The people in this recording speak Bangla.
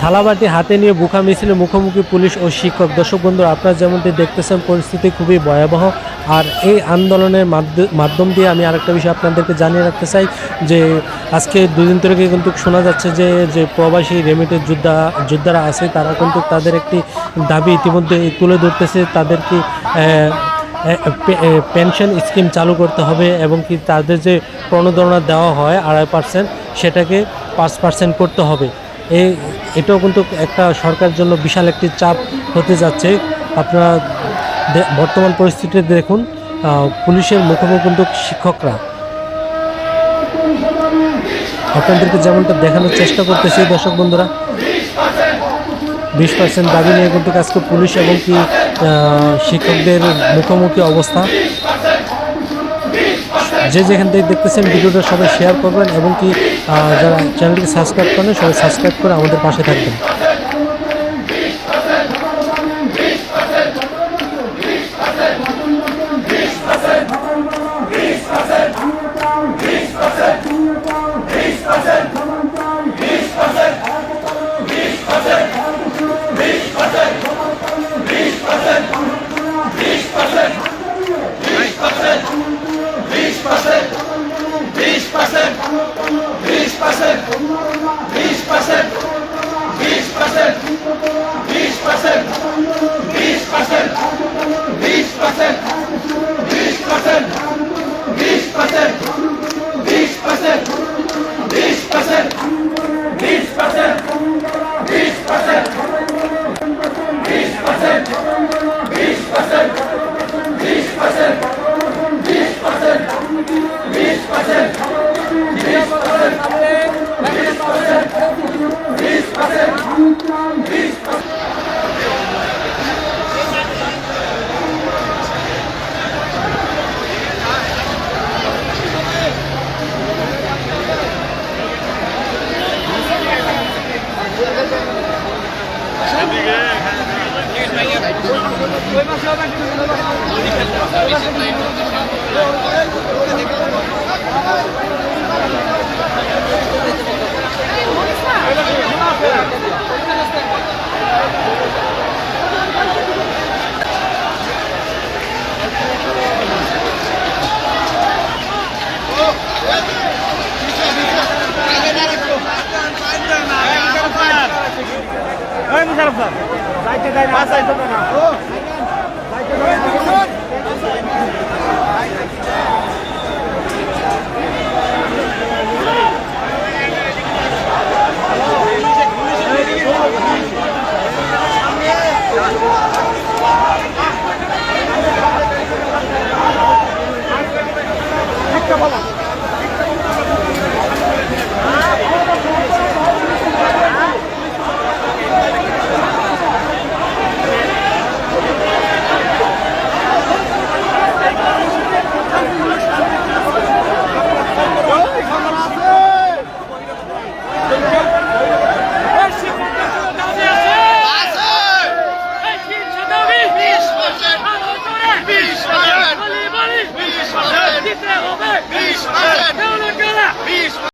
থালাবাটি হাতে নিয়ে বুখা মিছিলে মুখোমুখি পুলিশ ও শিক্ষক। দর্শক বন্ধু আপনারা যেমনটি দেখতেছেন, পরিস্থিতি খুবই ভয়াবহ। আর এই আন্দোলনের মাধ্য- মাধ্যম দিয়ে আমি আরেকটা বিষয় আপনাদেরকে জানিয়ে রাখতে চাই, যে আজকে দুদিন থেকে কিন্তু শোনা যাচ্ছে যে যে প্রবাসী রেমিটের যোদ্ধা, যোদ্ধারা আছে, তারা কিন্তু তাদের একটি দাবি ইতিমধ্যে তুলে ধরতেছে, তাদের কি পেনশন স্কিম চালু করতে হবে এবং কি তাদের যে প্রণোদনা দেওয়া হয় আড়াই পার্সেন্ট, সেটাকে পাঁচ পার্সেন্ট করতে হবে। এই এটাও কিন্তু একটা সরকারের জন্য বিশাল একটি চাপ হতে যাচ্ছে। আপনারা বর্তমান পরিস্থিতিতে দেখুন পুলিশের মুখোমুখি কিন্তু শিক্ষকরা। আপনাদেরকে যেমনটা দেখানোর চেষ্টা করতেছি, দর্শক বন্ধুরা, বিশ পার্সেন্ট দাবি নিয়ে কিন্তু আজকে পুলিশ এবং কি শিক্ষকদের মুখোমুখি অবস্থা। যে যেখান থেকে দেখতেছেন ভিডিওটা সবাই শেয়ার করবেন এবং কি যারা চ্যানেলটিকে সাবস্ক্রাইব করেন, সবাই সাবস্ক্রাইব করে আমাদের পাশে থাকবেন। ওই মুশারফ স্যার যাইতে দেয় না যাইতে দেয় না যাইতে দেয় না। দিতে হবে